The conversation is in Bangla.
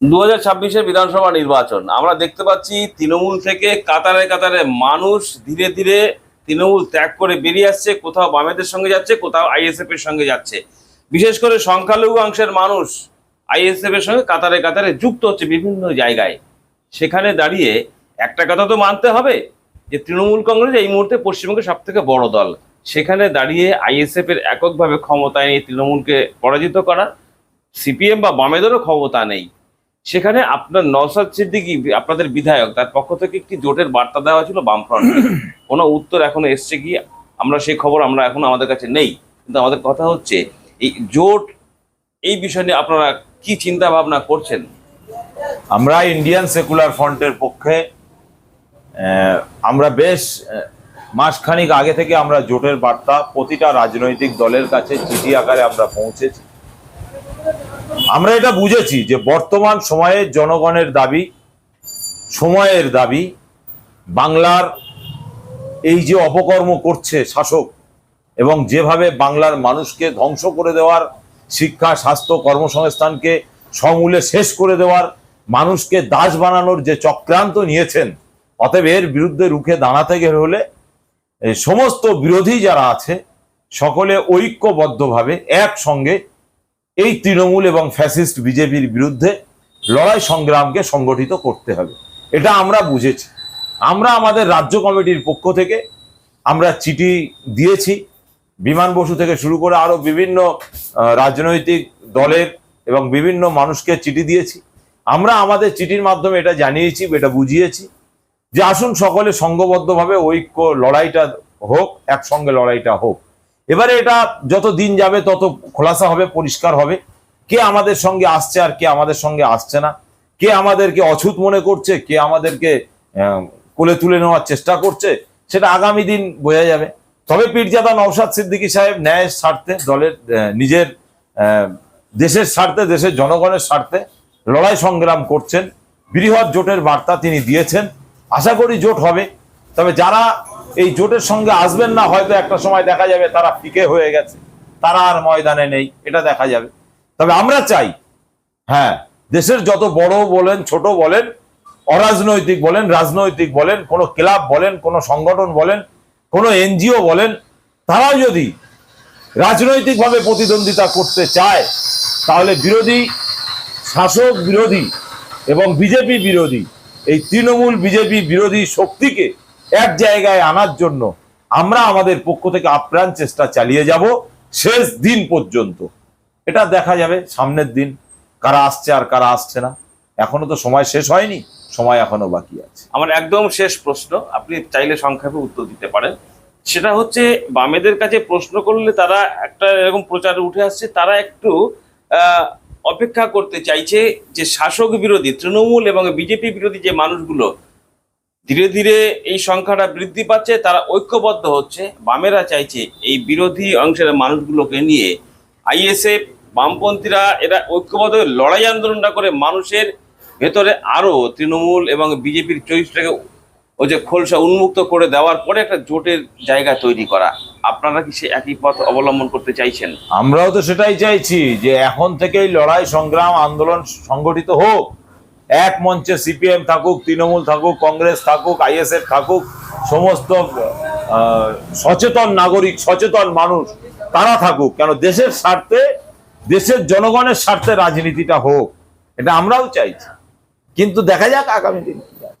দু হাজার ছাব্বিশের বিধানসভা নির্বাচন। আমরা দেখতে পাচ্ছি তৃণমূল থেকে কাতারে কাতারে মানুষ ধীরে ধীরে তৃণমূল ত্যাগ করে বেরিয়ে আসছে, কোথাও বামেদের সঙ্গে যাচ্ছে, কোথাও আইএসএফ এর সঙ্গে যাচ্ছে। বিশেষ করে সংখ্যালঘু অংশের মানুষ আইএসএফ এর সঙ্গে কাতারে কাতারে যুক্ত হচ্ছে বিভিন্ন জায়গায়। সেখানে দাঁড়িয়ে একটা কথা তো মানতে হবে, যে তৃণমূল কংগ্রেস এই মুহূর্তে পশ্চিমবঙ্গের সব থেকে বড় দল। সেখানে দাঁড়িয়ে আইএসএফ এর এককভাবে ক্ষমতায় নিয়ে তৃণমূলকে পরাজিত করা। সিপিএম বা বামেদেরও ক্ষমতা নেই। সেখানে আপনার নওসাদ সিদ্দিকী, আপনাদের বিধায়ক, তার পক্ষ থেকে একটি জোটের বার্তা দেওয়া ছিল বামফ্রন্ট। কোনো উত্তর এখনও এসছে কি? আমরা সেই খবর আমরা এখন আমাদের কাছে নেই। কিন্তু আমাদের কথা হচ্ছে, এই জোট, এই বিষয় নিয়ে আপনারা কি চিন্তা ভাবনা করছেন? আমরা ইন্ডিয়ান সেকুলার ফ্রন্টের পক্ষে আমরা বেশ মাসখানিক আগে থেকে আমরা জোটের বার্তা, প্রতিটা রাজনৈতিক দলের কাছে চিঠি আকারে আমরা পৌঁছেছি। আমরা এটা বুঝেছি যে বর্তমান সময়ে জনগণের দাবি, সময়ের দাবি, বাংলার এই যে অপকর্ম করছে শাসক এবং যেভাবে বাংলার মানুষকে ধ্বংস করে দেওয়ার শিক্ষা, স্বাস্থ্য, কর্মসংস্থানকে সমূলে শেষ করে দেওয়ার, মানুষকে দাস বানানোর যে চক্রান্ত নিয়েছেন, অতএব এর বিরুদ্ধে রুখে দাঁড়াতে গেলে হলে সমস্ত বিরোধী যারা আছে, সকলে ঐক্যবদ্ধভাবে একসঙ্গে এই তৃণমূল এবং ফ্যাসিস্ট বিজেপির বিরুদ্ধে লড়াই সংগ্রামকে সংগঠিত করতে হবে। এটা আমরা বুঝেছি। আমরা আমাদের রাজ্য কমিটির পক্ষ থেকে আমরা চিঠি দিয়েছি। বিমান বসু থেকে শুরু করে আরও বিভিন্ন রাজনৈতিক দলের এবং বিভিন্ন মানুষকে চিঠি দিয়েছি। আমরা আমাদের চিঠির মাধ্যমে এটা জানিয়েছি, এটা বুঝিয়েছি যে আসুন সকলে সংঘবদ্ধভাবে ঐক্য লড়াইটা হোক, একসঙ্গে লড়াইটা হোক। এবারে এটা যত দিন যাবে, তত খোলাসা হবে, পরিষ্কার হবে। কে আমাদের সঙ্গে আসছে আর কে আমাদের সঙ্গে আসছে না? কে আমাদেরকে অছুত মনে করছে? কে আমাদেরকে কোলে তুলে নেওয়ার চেষ্টা করছে? সেটা আগামী দিন বোঝা যাবে। তবে পীরজাদা নওশাদ সিদ্দিকী সাহেব ন্যায়ের স্বার্থে, দলের নিজের দেশের স্বার্থে, দেশের জনগণের স্বার্থে লড়াই সংগ্রাম করছেন। বৃহৎ জোটের বার্তা তিনি দিয়েছেন। আশা করি জোট হবে। তবে যারা এই জোটের সঙ্গে আসবেন না, হয়তো একটা সময় দেখা যাবে তারা ফিকে হয়ে গেছে। তারা আর ময়দানে নেই, এটা দেখা যাবে। তবে আমরা চাই হ্যাঁ দেশের যত বড় বলেন, ছোট বলেন, অরাজনৈতিক বলেন, রাজনৈতিক বলেন, কোনো ক্লাব বলেন, কোনো সংগঠন বলেন, কোনো এনজিও বলেন, তারা যদি রাজনৈতিকভাবে প্রতিদ্বন্দ্বিতা করতে চায়, তাহলে বিরোধী, শাসক বিরোধী এবং বিজেপি বিরোধী, এই তৃণমূল বিজেপি বিরোধী শক্তিকে এক জায়গায় আনার জন্য আমরা আমাদের পক্ষ থেকে আপ্রাণ চেষ্টা চালিয়ে যাব শেষ দিন পর্যন্ত। এটা দেখা যাবে সামনের দিন, কারা আসছে আর কারা আসছে না। এখনও তো সময় শেষ হয়নি, সময় এখনও বাকি আছে। আমার একদম শেষ প্রশ্ন, আপনি চাইলে সংক্ষেপে উত্তর দিতে পারেন। সেটা হচ্ছে, বামেদের কাছে প্রশ্ন করলে তারা একটা এরকম প্রচারে উঠে আসছে, তারা একটু অপেক্ষা করতে চাইছে যে শাসক বিরোধী, তৃণমূল এবং বিজেপি বিরোধী যে মানুষগুলো ধীরে ধীরে এই সংখ্যাটা বৃদ্ধি পাচ্ছে, তারা ঐক্যবদ্ধ হচ্ছে। বামেরা চাইছে এই বিরোধী অংশের মানুষগুলোকে নিয়ে। আইএসএফ, বামপন্থীরা, এরা ঐক্যবদ্ধ লড়াই আন্দোলনটা করে মানুষের ভেতরে আরও তৃণমূল এবং বিজেপির চরিত্রটাকে ওই যে খোলসা উন্মুক্ত করে দেওয়ার পরে একটা জোটের জায়গা তৈরি করা। আপনারা কি সে একই পথ অবলম্বন করতে চাইছেন? আমরাও তো সেটাই চাইছি যে এখন থেকেই লড়াই, সংগ্রাম, আন্দোলন সংগঠিত হোক। এক মঞ্চে সিপিএম থাকুক, তৃণমূল থাকুক, কংগ্রেস থাকুক, আইএসএফ থাকুক, সমস্ত সচেতন নাগরিক, সচেতন মানুষ, তারা থাকুক। কেন? দেশের স্বার্থে, দেশের জনগণের স্বার্থে রাজনীতিটা হোক, এটা আমরাও চাইছি। কিন্তু দেখা যাক আগামী দিন।